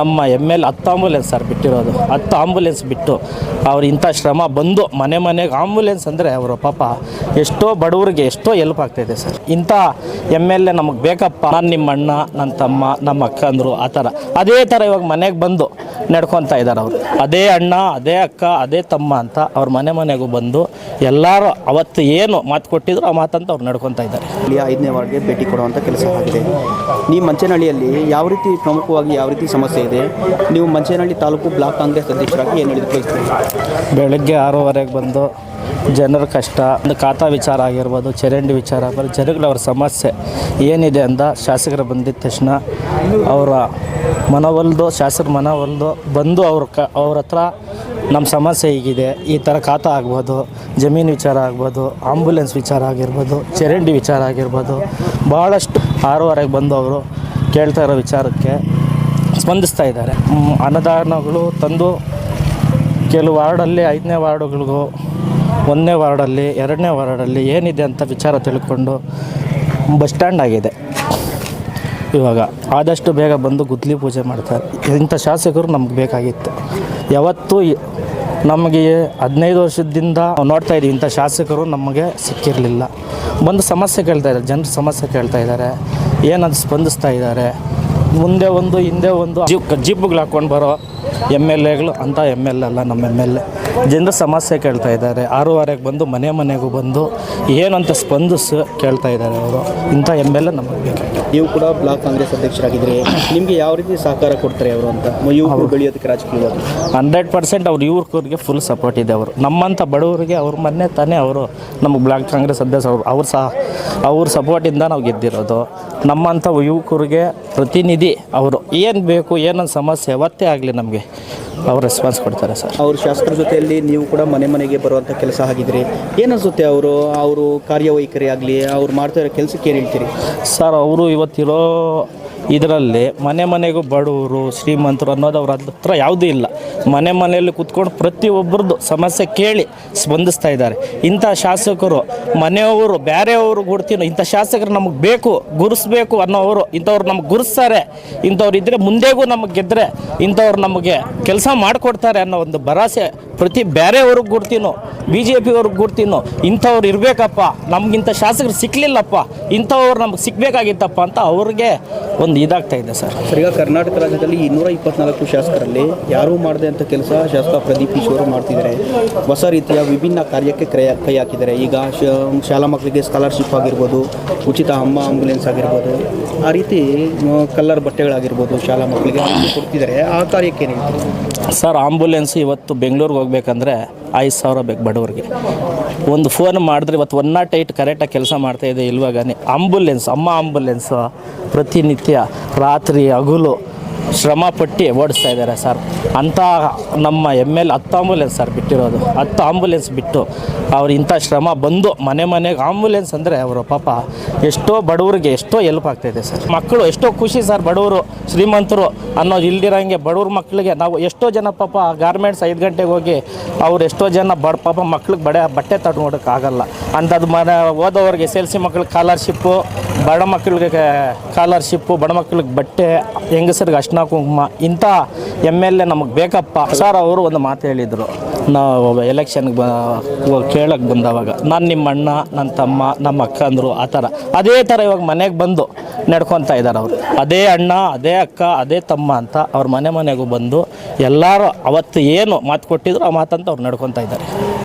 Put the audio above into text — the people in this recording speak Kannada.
ನಮ್ಮ ಎಂ ಎಲ್ ಹತ್ತು ಆಂಬುಲೆನ್ಸ್ ಸರ್ ಬಿಟ್ಟಿರೋದು. ಹತ್ತು ಆಂಬುಲೆನ್ಸ್ ಬಿಟ್ಟು ಅವ್ರು ಇಂಥ ಶ್ರಮ ಬಂದು ಮನೆ ಮನೆಗೆ ಆಂಬುಲೆನ್ಸ್ ಅಂದರೆ ಅವರು ಪಾಪ ಎಷ್ಟೋ ಬಡವರಿಗೆ ಎಷ್ಟೋ ಎಲ್ಪ್ ಆಗ್ತಾಯಿದೆ ಸರ್ ಇಂಥ ಎಂ ಎಲ್ ಎ ನಮಗೆ ಬೇಕಪ್ಪ. ನಾನು ನಿಮ್ಮ ಅಣ್ಣ ನನ್ನ ತಮ್ಮ ನಮ್ಮ ಅಕ್ಕಂದರು ಆ ಥರ. ಅದೇ ಥರ ಇವಾಗ ಮನೆಗೆ ಬಂದು ನಡ್ಕೊತಾ ಇದ್ದಾರೆ ಅವರು. ಅದೇ ಅಣ್ಣ ಅದೇ ಅಕ್ಕ ಅದೇ ತಮ್ಮ ಅಂತ ಅವ್ರ ಮನೆ ಮನೆಗೂ ಬಂದು ಎಲ್ಲರೂ ಅವತ್ತು ಏನು ಮಾತು ಕೊಟ್ಟಿದ್ರು ಆ ಮಾತಂತ ಅವ್ರು ನಡ್ಕೊತಾ ಇದ್ದಾರೆ ಇಲ್ಲಿ ಐದನೇ ವಾರ್ಡ್ಗೆ ಭೇಟಿ ಕೊಡುವಂಥ ಕೆಲಸ ಆಗಿದೆ. ನೀವು ಮಂಚೇನಹಳ್ಳಿಯಲ್ಲಿ ಯಾವ ರೀತಿ ಪ್ರಮುಖವಾಗಿ ಯಾವ ರೀತಿ ಸಮಸ್ಯೆ ಇದೆ? ನೀವು ಮಂಚೇನಹಳ್ಳಿ ತಾಲೂಕು ಬ್ಲಾಕ್ ಕಾಂಗ್ರೆಸ್ ಅಧ್ಯಕ್ಷರಾಗಿ ಏನು ಹೇಳಿದ್ರು? ಬೆಳಗ್ಗೆ ಆರೂವರೆಗೆ ಬಂದು ಜನರ ಕಷ್ಟ, ಒಂದು ಖಾತಾ ವಿಚಾರ ಆಗಿರ್ಬೋದು, ಚರಂಡಿ ವಿಚಾರ ಆಗಿರ್ಬೋದು ಜನಗಳ ಅವ್ರ ಸಮಸ್ಯೆ ಏನಿದೆ ಅಂತ ಶಾಸಕರು ಬಂದಿದ್ದ ತಕ್ಷಣ ಅವರ ಮನವೊಲ್ದು, ಶಾಸಕರ ಮನವೊಲ್ದು ಬಂದು ಅವ್ರ ಕ, ಅವ್ರ ಹತ್ರ ನಮ್ಮ ಸಮಸ್ಯೆ ಹೀಗಿದೆ, ಈ ಥರ ಖಾತಾ ಆಗ್ಬೋದು, ಜಮೀನು ವಿಚಾರ ಆಗ್ಬೋದು, ಆಂಬುಲೆನ್ಸ್ ವಿಚಾರ ಆಗಿರ್ಬೋದು, ಚರಂಡಿ ವಿಚಾರ ಆಗಿರ್ಬೋದು ಭಾಳಷ್ಟು ಆರೂವರೆಗೆ ಬಂದು ಅವರು ಕೇಳ್ತಾ ಇರೋ ವಿಚಾರಕ್ಕೆ ಸ್ಪಂದಿಸ್ತಾ ಇದ್ದಾರೆ. ಅನುದಾನಗಳು ತಂದು ಕೆಲವು ವಾರ್ಡಲ್ಲಿ, ಐದನೇ ವಾರ್ಡುಗಳಿಗೂ ಒಂದನೇ ವಾರ್ಡಲ್ಲಿ, ಎರಡನೇ ವಾರ್ಡಲ್ಲಿ ಏನಿದೆ ಅಂತ ವಿಚಾರ ತಿಳ್ಕೊಂಡು ಬಸ್ ಸ್ಟ್ಯಾಂಡ್ ಆಗಿದೆ. ಇವಾಗ ಆದಷ್ಟು ಬೇಗ ಬಂದು ಗುದ್ಲಿ ಪೂಜೆ ಮಾಡ್ತಾರೆ. ಇಂಥ ಶಾಸಕರು ನಮ್ಗೆ ಬೇಕಾಗಿತ್ತು. ಯಾವತ್ತೂ ನಮಗೆ ಹದಿನೈದು ವರ್ಷದಿಂದ ನೋಡ್ತಾ ಇದ್ದೀವಿ, ಇಂಥ ಶಾಸಕರು ನಮಗೆ ಸಿಕ್ಕಿರಲಿಲ್ಲ. ಬಂದು ಸಮಸ್ಯೆ ಕೇಳ್ತಾ ಇದ್ದಾರೆ, ಜನರು ಸಮಸ್ಯೆ ಕೇಳ್ತಾ ಇದ್ದಾರೆ, ಏನಂತ ಸ್ಪಂದಿಸ್ತಾ ಇದ್ದಾರೆ. ಮುಂದೆ ಒಂದು, ಹಿಂದೆ ಒಂದು ಜೀಪ್, ಜೀಪ್ಗಳು ಹಾಕ್ಕೊಂಡು ಬರೋ ಎಂ ಎಲ್ ಎಗಳು ಅಂತ ಎಂ ಎಲ್ ಅಲ್ಲ ನಮ್ಮ ಎಂ ಎಲ್ ಎ. ಜನರ ಸಮಸ್ಯೆ ಕೇಳ್ತಾ ಇದ್ದಾರೆ. ಆರೂವರೆಗೆ ಬಂದು ಮನೆ ಮನೆಗೂ ಬಂದು ಏನಂತ ಸ್ಪಂದಿಸಿ ಕೇಳ್ತಾ ಇದ್ದಾರೆ ಅವರು. ಇಂಥ ಎಂ ಎಲ್ ಎ ನಮಗೆ ನೀವು ಕೂಡ ಬ್ಲಾಕ್ ಕಾಂಗ್ರೆಸ್ ಅಧ್ಯಕ್ಷರಾಗಿದ್ದರೆ ನಿಮಗೆ ಯಾವ ರೀತಿ ಸಹಕಾರ ಕೊಡ್ತಾರೆ ಅವರು ಅಂತ? ಯುವಕರು ಬೆಳೆಯೋದಕ್ಕೆ ರಾಜಕೀಯ ಹಂಡ್ರೆಡ್ ಪರ್ಸೆಂಟ್ ಅವ್ರು ಯುವಕರಿಗೆ ಫುಲ್ ಸಪೋರ್ಟ್ ಇದೆ ಅವರು. ನಮ್ಮಂಥ ಬಡವರಿಗೆ ಅವ್ರ ಮೊನ್ನೆ ತಾನೇ ಅವರು ನಮಗೆ ಬ್ಲಾಕ್ ಕಾಂಗ್ರೆಸ್ ಅಧ್ಯಕ್ಷ ಅವರು. ಅವ್ರು ಸಹ ಅವ್ರ ಸಪೋರ್ಟಿಂದ ನಾವು ಗೆದ್ದಿರೋದು. ನಮ್ಮಂಥ ಯುವಕರಿಗೆ ಪ್ರತಿನಿಧಿ ಅವರು ಏನು ಬೇಕು ಏನೊಂದು ಸಮಸ್ಯೆ ಅವತ್ತೇ ಆಗಲಿ ನಮಗೆ ಅವ್ರು ರೆಸ್ಪಾನ್ಸ್ ಕೊಡ್ತಾರೆ ಸರ್. ಅವ್ರ ಶಾಸಕರ ಜೊತೆಯಲ್ಲಿ ನೀವು ಕೂಡ ಮನೆ ಮನೆಗೆ ಬರುವಂಥ ಕೆಲಸ ಆಗಿದ್ರಿ. ಏನನ್ಸುತ್ತೆ ಅವರು? ಅವರು ಕಾರ್ಯವೈಖರಿ ಆಗಲಿ ಅವ್ರು ಮಾಡ್ತಾ ಇರೋ ಕೆಲಸಕ್ಕೆ ಏನು ಹೇಳ್ತೀರಿ? ಸರ್ ಅವರು ಇವತ್ತಿರೋ ಇದರಲ್ಲಿ ಮನೆ ಮನೆಗೂ ಬಡವರು, ಶ್ರೀಮಂತರು ಅನ್ನೋದು ಅವ್ರ ಹತ್ರ ಯಾವುದೂ ಇಲ್ಲ. ಮನೆ ಮನೆಯಲ್ಲಿ ಕುತ್ಕೊಂಡು ಪ್ರತಿಯೊಬ್ಬರದ್ದು ಸಮಸ್ಯೆ ಕೇಳಿ ಸ್ಪಂದಿಸ್ತಾ ಇದ್ದಾರೆ. ಇಂಥ ಶಾಸಕರು, ಮನೆಯವರು ಬೇರೆಯವರು ಗುಡ್ತೀನೋ ಇಂಥ ಶಾಸಕರು ನಮಗೆ ಬೇಕು, ಗುರುಸ್ಬೇಕು ಅನ್ನೋವರು, ಇಂಥವ್ರು ನಮ್ಗೆ ಗುರುಸ್ತಾರೆ. ಇಂಥವ್ರು ಇದ್ದರೆ ಮುಂದೆಗೂ ನಮಗೆ ಗೆದ್ದರೆ ಇಂಥವ್ರು ನಮಗೆ ಕೆಲಸ ಮಾಡಿಕೊಡ್ತಾರೆ ಅನ್ನೋ ಒಂದು ಭರವಸೆ ಪ್ರತಿ ಬೇರೆಯವ್ರಿಗೆ ಗುರ್ತಿನೋ ಬಿ ಜೆ ಪಿಯವ್ರಿಗೆ ಗುರ್ತಿನೋ ಇಂಥವ್ರು ಇರಬೇಕಪ್ಪ ನಮಗಿಂಥ ಶಾಸಕರು ಸಿಕ್ಕಲಿಲ್ಲಪ್ಪ ಇಂಥವ್ರು ನಮ್ಗೆ ಸಿಗಬೇಕಾಗಿತ್ತಪ್ಪ ಅಂತ ಅವ್ರಿಗೆ ಒಂದು ಇದಾಗ್ತಾ ಇದೆ ಸರ್. ಸರ್ ಈಗ ಕರ್ನಾಟಕ ರಾಜ್ಯದಲ್ಲಿ ಇನ್ನೂರ ಇಪ್ಪತ್ನಾಲ್ಕು ಶಾಸಕರಲ್ಲಿ ಯಾರೂ ಮಾಡದೆ ಅಂತ ಕೆಲಸ ಶಾಸಕ ಪ್ರದೀಪ್ ಈಶ್ವರ್ ಮಾಡ್ತಿದ್ದಾರೆ. ಹೊಸ ರೀತಿಯ ವಿಭಿನ್ನ ಕಾರ್ಯಕ್ಕೆ ಕ್ರಯ ಕೈ ಹಾಕಿದ್ದಾರೆ. ಈಗ ಶಾಲಾ ಮಕ್ಕಳಿಗೆ ಸ್ಕಾಲರ್ಶಿಪ್ ಆಗಿರ್ಬೋದು ಉಚಿತ ಅಮ್ಮ ಆಂಬುಲೆನ್ಸ್ ಆಗಿರ್ಬೋದು ಆ ರೀತಿ ಕಲ್ಲರ್ ಬಟ್ಟೆಗಳಾಗಿರ್ಬೋದು ಶಾಲಾ ಮಕ್ಕಳಿಗೆ ಕೊಡ್ತಿದ್ದಾರೆ. ಆ ಕಾರ್ಯಕ್ಕೆ ಸರ್ ಆಂಬುಲೆನ್ಸ್ ಇವತ್ತು ಬೆಂಗಳೂರಿಗೆ ಹೋಗ್ಬೇಕಂದ್ರೆ ಐದು ಸಾವಿರ ಬೇಕು ಬಡವ್ರಿಗೆ. ಒಂದು ಫೋನ್ ಮಾಡಿದ್ರೆ ಇವತ್ತು ಒನ್ ನಾಟ್ ಏಯ್ಟ್ ಕರೆಕ್ಟಾಗಿ ಕೆಲಸ ಮಾಡ್ತಾ ಇದೆ ಇಲ್ವಾಗನೇ. ಆಂಬುಲೆನ್ಸ್ ಅಮ್ಮ ಆಂಬುಲೆನ್ಸು ಪ್ರತಿನಿತ್ಯ ರಾತ್ರಿ ಹಗಲು ಶ್ರಮ ಪಟ್ಟು ಓಡಿಸ್ತಾ ಇದ್ದಾರೆ ಸರ್. ಅಂಥ ನಮ್ಮ ಎಂ ಎಲ್ ಹತ್ತು ಆಂಬುಲೆನ್ಸ್ ಸರ್ ಬಿಟ್ಟಿರೋದು. ಹತ್ತು ಆಂಬುಲೆನ್ಸ್ ಬಿಟ್ಟು ಅವ್ರು ಇಂಥ ಶ್ರಮ ಬಂದು ಮನೆ ಮನೆಗೆ ಆಂಬುಲೆನ್ಸ್ ಅಂದರೆ ಅವರು ಪಾಪ ಎಷ್ಟೋ ಬಡವರಿಗೆ ಎಷ್ಟೋ ಎಲ್ಪ್ ಆಗ್ತಾಯಿದೆ ಸರ್. ಮಕ್ಕಳು ಎಷ್ಟೋ ಖುಷಿ ಸರ್ ಬಡವರು, ಶ್ರೀಮಂತರು ಅನ್ನೋದು ಇಲ್ದಿರೋಂಗೆ ಬಡವ್ರ ಮಕ್ಕಳಿಗೆ ನಾವು ಎಷ್ಟೋ ಜನ ಪಾಪ ಗಾರ್ಮೆಂಟ್ಸ್ ಐದು ಗಂಟೆಗೆ ಹೋಗಿ ಅವ್ರು ಎಷ್ಟೋ ಜನ ಬಡ ಪಾಪ ಮಕ್ಳಿಗೆ ಬಡ ಬಟ್ಟೆ ತಡ್ಕೊಡೋಕ್ಕಾಗಲ್ಲ ಅಂಥದ್ದು ಮನೆ ಓದೋವ್ರಿಗೆ ಎಸ್ ಎಲ್ ಸಿ ಮಕ್ಳಿಗೆ ಸ್ಕಾಲರ್ಶಿಪ್ಪು ಬಡ ಮಕ್ಕಳಿಗೆ ಸ್ಕಾಲರ್ಶಿಪ್ಪು ಬಡ ಮಕ್ಕಳಿಗೆ ಬಟ್ಟೆ, ಹೆಂಗಸರಿಗೆ ಅರ್ಶಿನ ಕುಂಕುಮ, ಇಂಥ ಎಂ ಎಲ್ ಎ ನಮಗೆ ಬೇಕಪ್ಪ. ಸರ್ ಅವರು ಒಂದು ಮಾತು ಹೇಳಿದರು. ನಾವು ಎಲೆಕ್ಷನ್ಗೆ ಬ ಕೇಳಕ್ಕೆ ಬಂದವಾಗ, ನಾನು ನಿಮ್ಮ ಅಣ್ಣ ನನ್ನ ತಮ್ಮ ನಮ್ಮ ಅಕ್ಕಂದರು ಆ ಥರ. ಅದೇ ಥರ ಇವಾಗ ಮನೆಗೆ ಬಂದು ನಡ್ಕೊತಾ ಇದ್ದಾರೆ ಅವರು. ಅದೇ ಅಣ್ಣ, ಅದೇ ಅಕ್ಕ, ಅದೇ ತಮ್ಮ ಅಂತ ಅವ್ರ ಮನೆ ಮನೆಗೂ ಬಂದು ಎಲ್ಲರೂ ಅವತ್ತು ಏನು ಮಾತು ಕೊಟ್ಟಿದ್ರು ಆ ಮಾತಂತ ಅವ್ರು ನಡ್ಕೊತಾ ಇದ್ದಾರೆ